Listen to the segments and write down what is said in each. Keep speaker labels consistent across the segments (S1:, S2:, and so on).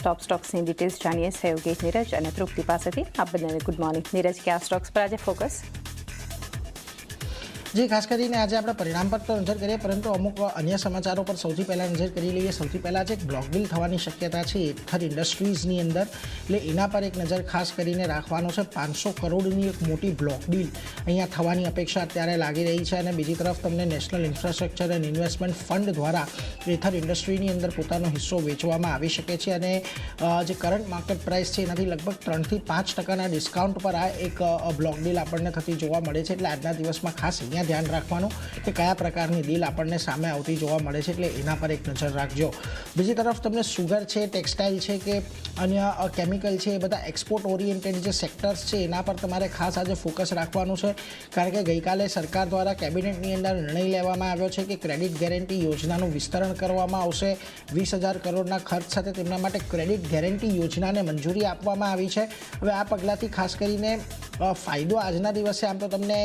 S1: ટોપ સ્ટોક્સની details જાણીએ સહયોગી નીરજ અને તૃપ્તિ પાસેથી આપ બંનેને ગુડ મોર્નિંગ નીરજ, કયા સ્ટોક્સ પર આજે ફોકસ
S2: જી, ખાસ કરીને આજે આપણે પરિણામ પર તો નજર કરીએ, પરંતુ અમુક અન્ય સમાચારો પર સૌથી પહેલાં નજર કરી લઈએ. સૌથી પહેલાં જે બ્લોક થવાની શક્યતા છે. એથર ઇન્ડસ્ટ્રીઝની અંદર, એટલે એના પર એક નજર ખાસ કરીને રાખવાનો છે. પાંચસો કરોડની એક મોટી બ્લોક અહીંયા થવાની અપેક્ષા અત્યારે લાગી રહી છે. અને બીજી તરફ તમને national infrastructure and investment fund દ્વારા એથર ઇન્ડસ્ટ્રીની અંદર પોતાનો હિસ્સો વેચવામાં આવી શકે છે. અને જે કરંટ માર્કેટ પ્રાઇસ છે, એનાથી લગભગ ત્રણથી પાંચ ટકાના ડિસ્કાઉન્ટ પર આ એક બ્લોક આપણને થતી જોવા મળે છે. એટલે આજના દિવસમાં ખાસ અહીંયા ધ્યાન રાખવાનું કે કયા પ્રકારની ડીલ આપણને સામે આવતી જોવા મળે છે, એટલે એના પર એક નજર રાખજો. બીજી તરફ તમને સુગર છે ટેક્સટાઇલ છે કે અન્ય કેમિકલ છે, એ બધા એક્સપોર્ટ ઓરિએન્ટેડ જે સેક્ટર્સ છે, એના પર તમારે ખાસ આજે ફોકસ રાખવાનું છે. કારણ કે ગઈકાલે સરકાર દ્વારા કેબિનેટની અંદર નિર્ણય લેવામાં આવ્યો છે કે ક્રેડિટ ગેરંટી યોજનાનું વિસ્તરણ કરવામાં આવશે. વીસ હજાર કરોડના ખર્ચ સાથે તેમના માટે ક્રેડિટ ગેરંટી યોજનાને મંજૂરી આપવામાં આવી છે. હવે આ પગલાંથી ખાસ કરીને ફાયદો આજના દિવસે આમ તો તમને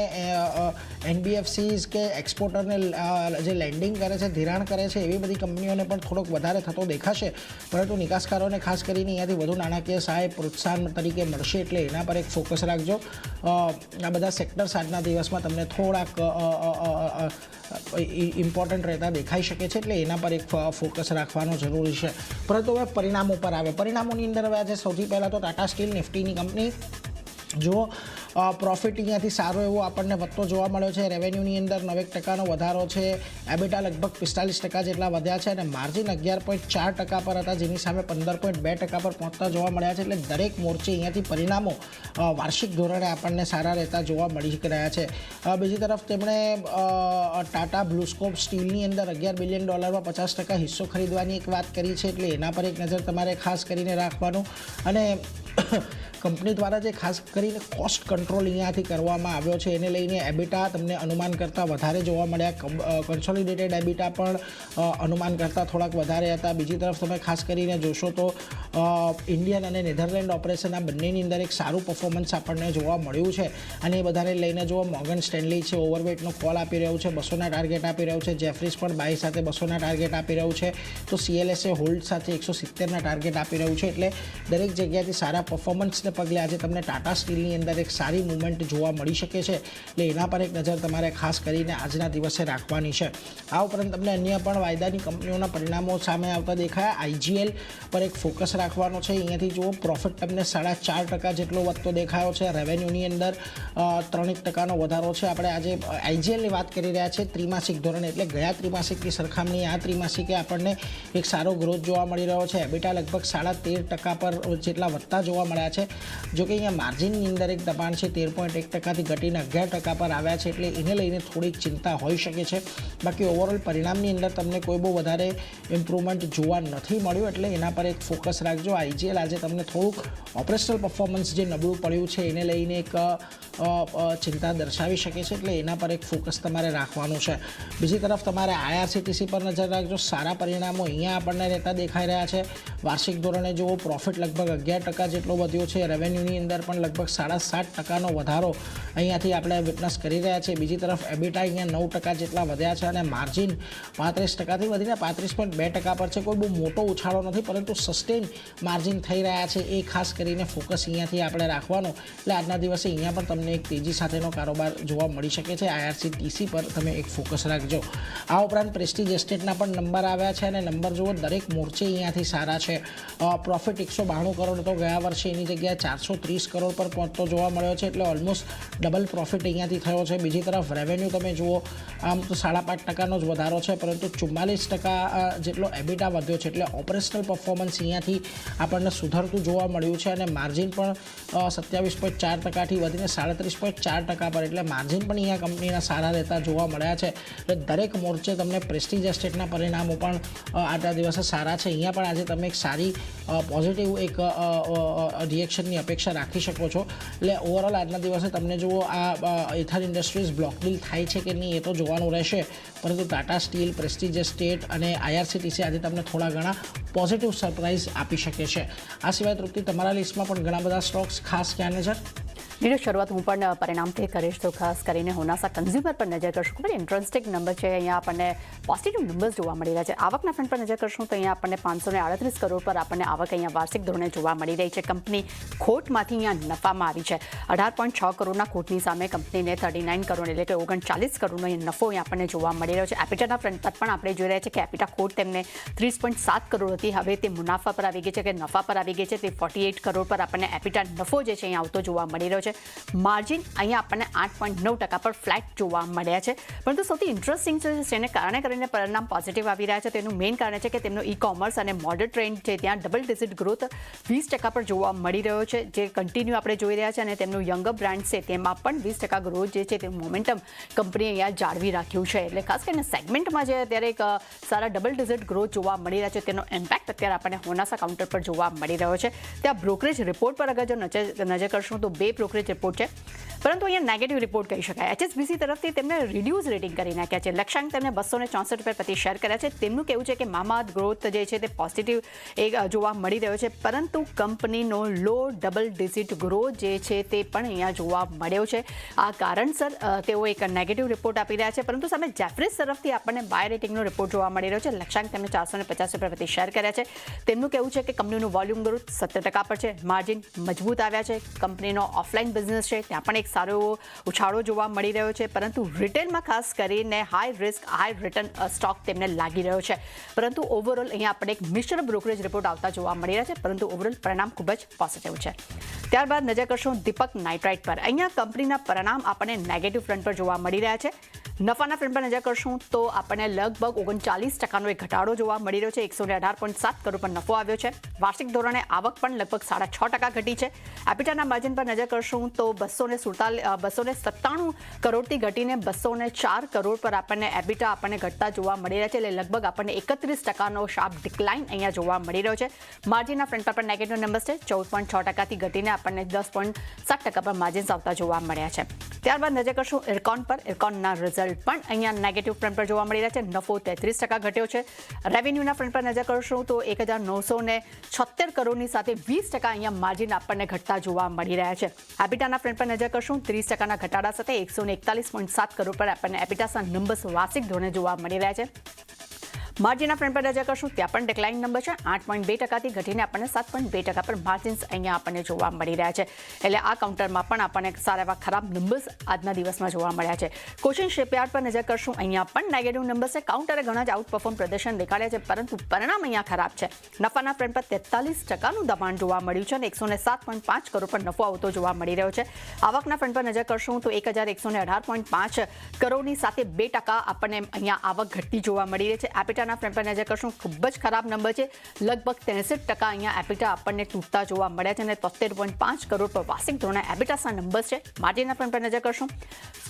S2: એનબીએફસીઝ કે એક્સપોર્ટરને જે લેન્ડિંગ કરે છે, ધિરાણ કરે છે, એવી બધી કંપનીઓને પણ થોડોક વધારે થતો દેખાશે. પરંતુ નિકાસકારોને ખાસ કરીને અહીંયાથી વધુ નાણાકીય સહાય, પ્રોત્સાહન તરીકે મળશે એટલે એના પર એક ફોકસ રાખજો. આ બધા સેક્ટર્સ આજના દિવસમાં તમને થોડાક ઇમ્પોર્ટન્ટ રહેતા દેખાઈ શકે છે એટલે એના પર એક ફોકસ રાખવાનો જરૂરી છે. પરંતુ હવે પરિણામો પર આવે. પરિણામોની અંદર હવે આજે સૌથી પહેલાં તો ટાટા સ્ટીલ, નિફ્ટીની કંપની જો પ્રોફિટ અહીંયાથી સારો એવો આપણને વધતો જોવા મળ્યો છે. રેવન્યુની અંદર નવેક ટકાનો વધારો છે. એબિટા લગભગ પિસ્તાલીસ ટકા જેટલા વધ્યા છે અને માર્જિન અગિયાર પોઈન્ટ ચાર ટકા પર હતા, જેની સામે પંદર પોઈન્ટ બે ટકા પર પહોંચતા જોવા મળ્યા છે. એટલે દરેક મોરચે અહીંયાથી પરિણામો વાર્ષિક ધોરણે આપણને સારા રહેતા જોવા મળી રહ્યા છે. બીજી તરફ તેમણે ટાટા બ્લુસ્કોપ સ્ટીલની અંદર અગિયાર બિલિયન ડોલરમાં પચાસ ટકા હિસ્સો ખરીદવાની એક વાત કરી છે. એટલે એના પર એક નજર તમારે ખાસ કરીને રાખવાનું. અને કંપની દ્વારા જે ખાસ કરીને કોસ્ટ કંટ્રોલ અહીંયાથી કરવામાં આવ્યો છે, એને લઈને એબિટા તમને અનુમાન કરતાં વધારે જોવા મળ્યા. કન્સોલિડેટેડ એબિટા પણ અનુમાન કરતાં થોડાક વધારે હતા. બીજી તરફ તમે ખાસ કરીને જોશો તો ઇન્ડિયન અને નેધરલેન્ડ ઓપરેશન આ બંનેની અંદર એક સારું પરફોર્મન્સ આપણને જોવા મળ્યું છે. અને એ બધાને લઈને જો મોર્ગન સ્ટેન્લી છે, ઓવરવેટનો કોલ આપી રહ્યું છે, બસોના ટાર્ગેટ આપી રહ્યું છે જેફરીસ પણ બાય સાથે બસોના ટાર્ગેટ આપી રહ્યું છે. તો સીએલએસએ હોલ્ડ સાથે એકસો સિત્તેરના ટાર્ગેટ આપી રહ્યું છે. એટલે દરેક જગ્યાએથી સારા પરફોર્મન્સને પગલે આજે તમને ટાટા સ્ટીલની અંદર એક સારી મુવમેન્ટ જોવા મળી શકે છે. એટલે એના પર એક નજર તમારે ખાસ કરીને આજના દિવસે રાખવાની છે. આ ઉપરાંત તમને અન્ય પણ વાયદાની કંપનીઓના પરિણામો સામે આવતા દેખાયા. આઈજીએલ પર એક ફોકસ રાખવાનો છે. અહીંયાથી જુઓ પ્રોફિટ તમને સાડા ચાર ટકા જેટલો વધતો દેખાયો છે. રેવન્યુની અંદર ત્રણેક ટકાનો વધારો છે. આપણે આજે આઈજીએલની વાત કરી રહ્યા છીએ ત્રિમાસિક ધોરણે, એટલે ગયા ત્રિમાસિકની સરખામણી, આ ત્રિમાસિકે આપણને એક સારો ગ્રોથ જોવા મળી રહ્યો છે. એબિટા લગભગ સાડા તેર ટકા પર જેટલા વધતા જોવા મળ્યા છે. જો કે અહીંયા માર્જિનની અંદર એક દબાણ છે, તેર પોઈન્ટ એક ટકાથી ઘટીને અગિયાર ટકા પર આવ્યા છે એટલે એને લઈને થોડીક ચિંતા હોઈ શકે છે. બાકી ઓવરઓલ પરિણામની અંદર તમને કોઈ બહુ વધારે ઇમ્પ્રુવમેન્ટ જોવા નથી મળ્યું એટલે એના પર એક ફોકસ રાખજો. આઈજીએલ આજે તમને થોડુંક ઓપરેશનલ પરફોર્મન્સ જે નબળું પડ્યું છે, એને લઈને એક ચિંતા દર્શાવી શકે છે એટલે એના પર એક ફોકસ તમારે રાખવાનું છે. બીજી તરફ તમારે આઈઆરસીટીસી પર નજર રાખજો. સારા પરિણામો અહીંયા આપણને રહેતા દેખાઈ રહ્યા છે. વાર્ષિક ધોરણે જુઓ પ્રોફિટ લગભગ અગિયાર ટકા જેટલો વધ્યો છે. રેવન્યુની અંદર પણ લગભગ સાડા સાત ટકાનો વધારો અહીંયાથી આપણે વિટનેસ કરી રહ્યા છીએ. બીજી તરફ એબિટા અહીંયા નવ ટકા જેટલા વધ્યા છે અને માર્જિન પાંત્રીસ ટકાથી વધીને પાંત્રીસ પોઈન્ટ બે ટકા પર છે. કોઈ બહુ મોટો ઉછાળો નથી, પરંતુ સસ્ટેન માર્જિન થઈ રહ્યા છે. એ ખાસ કરીને ફોકસ અહીંયાથી આપણે રાખવાનો. એટલે આજના દિવસે અહીંયા પણ તમને એક તેજી સાથેનો કારોબાર જોવા મળી શકે છે. આઈઆરસીટીસી પર તમે એક ફોકસ રાખજો. આ ઉપરાંત પ્રેસ્ટીજ એસ્ટેટના પણ નંબર આવ્યા છે અને નંબર જુઓ, દરેક મોરચે અહીંયાથી સારા છે. પ્રોફિટ એકસો બાણું કરોડ હતો ગયા વર્ષે, એની જગ્યાએ ચારસો ત્રીસ કરોડ પર પહોંચતો જોવા મળ્યો છે. એટલે ઓલમોસ્ટ ડબલ પ્રોફિટ અહીંયાથી થયો છે. બીજી તરફ રેવન્યુ તમે જુઓ, આમ તો સાડા પાંચ ટકાનો જ વધારો છે, પરંતુ ચુમ્માલીસ ટકા જેટલો એબિટા વધ્યો છે. એટલે ઓપરેશનલ પરફોર્મન્સ અહીંયાથી આપણને સુધરતું જોવા મળ્યું છે અને માર્જિન પણ સત્યાવીસ પોઈન્ટ ચાર ટકાથી વધીને સાડત્રીસ પોઈન્ટ ચાર ટકા પર. એટલે માર્જિન પણ અહીંયા કંપનીના સારા રહેતા જોવા મળ્યા છે. એટલે દરેક મોરચે તમને પ્રેસ્ટીજ એસ્ટેટના પરિણામો પણ આટલા દિવસે સારા છે. અહીંયા પણ આજે તમે એક સારી પોઝિટિવ એક રિએક્શનની અપેક્ષા રાખી શકો છો. એટલે ઓવરઓલ આજના દિવસે તમને જુઓ આ ઇથર ઇન્ડસ્ટ્રીઝ બ્લોક ડીલ થાય છે કે નહીં એ તો જોવાનું રહેશે. પરંતુ ટાટા સ્ટીલ પ્રેસ્ટીજ સ્ટેટ અને આઈઆરસીટીસી આજે તમને થોડા ઘણા પોઝિટિવ સરપ્રાઇઝ આપી શકે છે. આ સિવાય તૃપ્તિ, તમારા લિસ્ટમાં પણ ઘણા બધા સ્ટોક્સ ખાસ ક્યાં નજર
S3: નીરજ શરૂઆત હું પણ પરિણામથી કરીશ, તો ખાસ કરીને હોનાસા કન્ઝ્યુમર પર નજર કરશું. ખૂબ જ ઇન્ટરેસ્ટિંગ નંબર છે, અહીંયા આપણને પોઝિટિવ નંબર્સ જોવા મળી રહ્યા છે. આવકના ફ્રન્ટ પર નજર કરશું, તો અહીંયા આપણને પાંચસો ને આડત્રીસ કરોડ પર આપણને આવક અહીંયા વાર્ષિક ધોરણે જોવા મળી રહી છે. કંપની ખોટમાંથી અહીંયા નફામાં આવી છે. અઢાર પોઈન્ટ છ કરોડના ખોટની સામે કંપનીને થર્ટી નાઇન કરોડ એટલે કે ઓગણચાલીસ કરોડનો અહીંયા નફો અહીંયા આપણને જોવા મળી રહ્યો છે. એપિટાના ફ્રન્ટ પર પણ આપણે જોઈ રહ્યા છીએ કે એપિટા ખોટ તેમને ત્રીસ પોઈન્ટ સાત કરોડ હતી. હવે તે મુનાફા પર આવી ગઈ છે કે નફા પર આવી ગઈ છે. તે ફોર્ટી એઇટ કરોડ પર આપણને એપિટા નફો જે છે, અહીંયા આવતો જોવા મળી રહ્યો છે. માર્જિન અહીંયા આપણને આઠ પોઈન્ટ નવ ટકા પર ફ્લેટ જોવા મળ્યા છે. પરંતુ સૌથી ઇન્ટરેસ્ટિંગ છે જેને કારણે કરીને પરિણામ પોઝિટિવ આવી રહ્યા છે, તેનું મેઇન કારણ છે કે તેમનો ઈ કોમર્સ અને મોડલ ટ્રેન્ડ છે, ત્યાં ડબલ ડિજિટ ગ્રોથ વીસ ટકા પર જોવા મળી રહ્યો છે. જે કન્ટિન્યુ આપણે જોઈ રહ્યા છે અને તેમનું યંગર બ્રાન્ડ છે, તેમાં પણ વીસ ટકા ગ્રોથ જે છે, તે મોમેન્ટમ કંપની અહીંયા જાળવી રાખ્યું છે. એટલે ખાસ કરીને સેગમેન્ટમાં જે અત્યારે એક સારા ડબલ ડિજિટ ગ્રોથ જોવા મળી રહ્યા છે, તેનો ઇમ્પેક્ટ અત્યારે આપણને હોનાસા કાઉન્ટર પર જોવા મળી રહ્યો છે. ત્યાં બ્રોકરેજ રિપોર્ટ પર અગર જો નજર કરશું તો બે બ્રોકરેજ રિપોર્ટ છે પરંતુ અહીંયા નેગેટિવ રિપોર્ટ કહી શકાય. એચએસબીસી તરફથી તેમને રિડ્યુસ રેટિંગ કરી નાખ્યા છે. લક્ષ્યાંક તેમને બસો ને ચોસઠ રૂપિયા પ્રતિ શેર કર્યા છે. તેમનું કહેવું છે કે મામાદ ગ્રોથ જે છે તે પોઝિટિવ એક જોવા મળી રહ્યો છે. પરંતુ કંપનીનો લો ડબલ ડિજિટ ગ્રોથ જે છે તે પણ અહીંયા જોવા મળ્યો છે. આ કારણસર તેઓ એક નેગેટિવ રિપોર્ટ આપી રહ્યા છે. પરંતુ સામે જેફરીસ તરફથી આપણને બાય રેટિંગનો રિપોર્ટ જોવા મળી રહ્યો છે. લક્ષ્યાંક તેમને ચારસો ને પચાસ રૂપિયા પ્રતિ શેર કર્યા છે. તેમનું કહેવું છે કે કંપનીનું વોલ્યુમ ગ્રોથ સત્તર ટકા પર છે. માર્જિન મજબૂત આવ્યા છે. કંપનીનો ઓફલાઈન બિઝનેસ છે. ત્યાં પણ એક સારો ઉછાળો જોવા મળી રહ્યો છે, પરંતુ રિટેલમાં ખાસ કરીને high risk high return stock તેમને લાગી રહ્યો છે. પરંતુ ઓવરઓલ અહીંયા આપણે એક મિશ્ર બ્રોકરેજ રિપોર્ટ આવતા જોવા મળી રહ્યા છે, પરંતુ ઓવરઓલ પરિણામ ખૂબ જ પોઝિટિવ છે. ત્યારબાદ નજર કરશું દીપક નાઇટ્રાઇટ પર. અહીંયા કંપનીના પરિણામ આપણને નેગેટિવ ફ્રન્ટ પર જોવા મળી રહ્યા છે. નફાના ફ્રન્ટ પર નજર કરશું તો આપણને લગભગ ઓગણચાલીસ ટકાનો એક ઘટાડો જોવા મળી રહ્યો છે, એકસો ને અઢાર પોઈન્ટ સાત કરોડ પર નફો આવ્યો છે. વાર્ષિક ધોરણે આવક પણ લગભગ સાડા છ ટકા ઘટી છે. એપિટાના માર્જિન પર નજર કરશું તો બસો ને સુડતાલીસ બસો ને સત્તાણું કરોડથી ઘટીને બસો ચાર કરોડ પર આપણને એબિટા આપણને ઘટતા જોવા મળી રહ્યા છે. એટલે લગભગ આપણને એકત્રીસ ટકાનો શાર્પ ડિક્લાઇન અહીંયા જોવા મળી રહ્યો છે. માર્જિનના ફ્રન્ટ પર પણ નેગેટિવ નંબર્સ છે. ચૌદ પોઈન્ટ છ ટકાથી ઘટીને આપણને દસ પોઈન્ટ સાત ટકા પર માર્જિન્સ આવતા જોવા મળ્યા છે. ત્યારબાદ નજર કરશું ઇરકોન પર. ઇરકોનના રિઝલ્ટ પણ અહીંયા નેગેટિવ ફ્રન્ટ પર જોવા મળી રહ્યા છે. નફો તેત્રીસ ટકા ઘટ્યો છે. રેવન્યુના ફ્રન્ટ પર નજર કરશું તો એક હજાર નવસો ને છોતેર કરોડની સાથે વીસ ટકા અહીંયા માર્જિન આપણને ઘટતા જોવા મળી રહ્યા છે. આબિટાના ફ્રન્ટ પર નજર કરશું ત્રીસ ટકાના ઘટાડા સાથે એકસો એકતાલીસ પોઈન્ટ સાત કરોડ પર આપણને એપિટાસના નંબર્સ વાર્ષિક ધોરણે જોવા મળી રહ્યા છે. માર્જિનના ફ્રન્ટ પર નજર કરશું, ત્યાં પણ ડિક્લાઇન નંબર છે. આઠ પોઈન્ટ બે ટકાથી ઘટીને આપણને સાત પોઈન્ટ બે ટકા પર માર્જિન્સ અહીંયા આપણને જોવા મળી રહ્યા છે. એટલે આ કાઉન્ટરમાં પણ આપણને સારા એવા ખરાબ નંબર્સ આજના દિવસમાં જોવા મળ્યા છે. કોચિંગ શિપયાર્ડ પર નજર કરશું. અહીંયા પણ નેગેટિવ નંબર્સ છે. કાઉન્ટરે ઘણા જ આઉટ પરફોર્મ પ્રદર્શન દેખાડ્યા છે, પરંતુ પરિણામ અહીંયા ખરાબ છે. નફાના ફ્રેન્ડ પર તેતાલીસ ટકાનું દબાણ જોવા મળ્યું છે અને એકસો ને સાત પોઈન્ટ પાંચ કરોડ પર નફો આવતો જોવા મળી રહ્યો છે. આવકના ફ્રન્ટ પર નજર કરશું તો એક હજાર એકસો ને અઢાર પોઈન્ટ પાંચ કરોડની સાથે બે ટકા આપણને અહીંયા આવક ઘટતી જોવા મળી રહી છે. એપિટાના ફ્રન્ટ પર નજર કરશું. ખૂબ જ ખરાબ નંબર છે. લગભગ ત્રેસઠ ટકા અહીંયા એપિટા આપણને તૂટતા જોવા મળ્યા છે અને તોતેર પોઈન્ટ પાંચ કરોડ પર વાર્ષિક ધોરણે એબિટાસના નંબર છે. માર્જિનના ફ્રન્ટ પર નજર કરશું.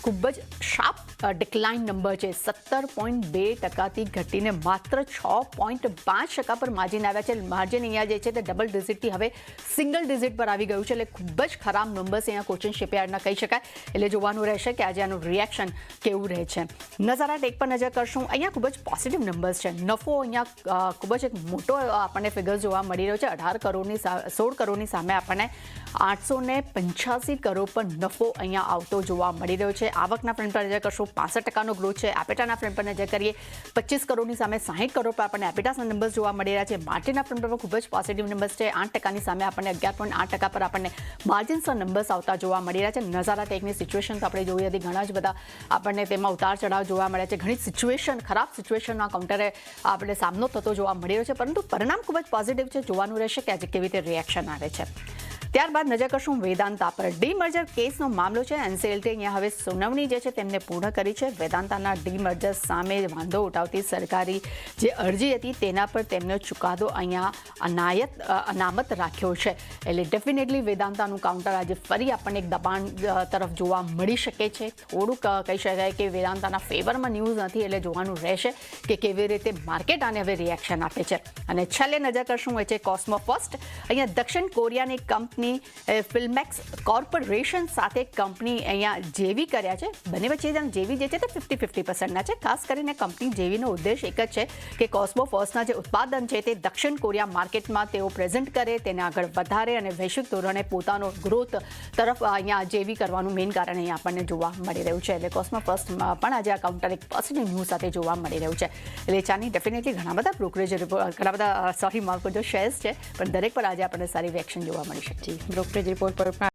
S3: ખૂબ જ શાર્પ ડિક્લાઇન નંબર છે. સત્તર પોઈન્ટ બે ટકાથી ઘટીને માત્ર છ પોઈન્ટ પાંચ ટકા પર માર્જિન આવ્યા છે. માર્જિન અહીંયા જે છે તે ડબલ ડિજિટથી હવે સિંગલ ડિજિટ પર આવી ગયું છે. એટલે ખૂબ જ ખરાબ નંબર્સ અહીંયા કોચિન શિપયાર્ડના કહી શકાય. એટલે જોવાનું રહેશે કે આજે આનું રિએક્શન કેવું રહે છે. નઝારા ટેક પર નજર કરશું. અહીંયા ખૂબ જ પોઝિટિવ નંબર્સ છે. નફો અહીંયા ખૂબ જ એક મોટો આપણને ફિગર જોવા મળી રહ્યો છે. અઢાર કરોડની સોળ કરોડની સામે આપણને આઠસો ને પંચ્યાસી કરોડ પર નફો અહીંયા આવતો જોવા મળી રહ્યો છે. આવકના ફ્રન્ટ પર નજર કરશું, પાસઠ ટકાનો ગ્રોથ છે. એપેટાના ફ્રન્ટ પર નજર કરીએ, પચીસ કરોડની સામે સાહીઠ કરોડ પર આપણને એપેટાસના નંબર્સ જોવા મળી રહ્યા છે. માર્જિનના ફ્રન્ટ પર ખૂબ જ પોઝિટિવ નંબર્સ છે. આઠ ટકાની સામે આપણને અગિયાર પોઈન્ટ આઠ ટકા પર આપણને માર્જિન્સના નંબર્સ આવતા જોવા મળી રહ્યા છે. નજારા ટેકની સિચ્યુએશન આપણે જોઈ હતી. ઘણા જ બધા આપણને તેમાં ઉતાર ચઢાવ જોવા મળ્યા છે. ઘણી સિચ્યુએશન ખરાબ સિચ્યુએશનના કાઉન્ટરે આપણે સામનો થતો જોવા મળી રહ્યો છે, પરંતુ પરિણામ ખૂબ જ પોઝિટિવ છે, જોવાનું રહેશે કે આજે કેવી રીતે રિએક્શન આવે છે. ત્યારબાદ નજર કરશું વેદાંતા પર. ડીમર્જર કેસનો મામલો છે. એનસીએલટી અહીંયા હવે સુનાવણી જે છે તેમને પૂર્ણ કરી છે. વેદાંતાના ડીમર્જર સામે વાંધો ઉઠાવતી સરકારી જે અરજી હતી તેના પર તેમનો ચુકાદો અહીંયા અનાયત અનામત રાખ્યો છે. એટલે ડેફિનેટલી વેદાંતાનું કાઉન્ટર આજે ફરી આપણને એક દબાણ તરફ જોવા મળી શકે છે. થોડુંક કહી શકાય કે વેદાંતાના ફેવરમાં ન્યૂઝ નથી એટલે જોવાનું રહેશે કે કેવી રીતે માર્કેટ આને હવે રિએક્શન આપે છે. અને છેલ્લે નજર કરશું એ છે કોસ્મો ફર્સ્ટ અહીંયા દક્ષિણ કોરિયાની કંપની કંપની ફિલ્મેક્સ કોર્પોરેશન સાથે કંપની અહીંયા જેવી કર્યા છે. બંને વચ્ચે જેવી જે છે તે ફિફ્ટી ફિફ્ટી પર્સન્ટના છે. ખાસ કરીને કંપની જેવીનો ઉદ્દેશ એક જ છે કે કોસ્મો ફર્સ્ટના જે ઉત્પાદન છે તે દક્ષિણ કોરિયા માર્કેટમાં તેઓ પ્રેઝન્ટ કરે, તેને આગળ વધારે અને વૈશ્વિક ધોરણે પોતાનો ગ્રોથ તરફ અહીંયા જેવી કરવાનું મેઇન કારણ અહીંયા આપણને જોવા મળી રહ્યું છે. એટલે કોસ્મો ફર્સ્ટમાં પણ આજે આ કાઉન્ટર એક પોઝિટિવ ન્યૂઝ સાથે જોવા મળી રહ્યું છે. એટલે ચાની ડેફિનેટલી ઘણા બધા બ્રોકરેજ ઘણા બધા સોરી માફ કરજો શેર્સ છે, પણ દરેક પર આજે આપણને સારી રિએક્શન જોવા મળી છે
S1: જી બ્રોકરેજ રિપોર્ટ પર પણ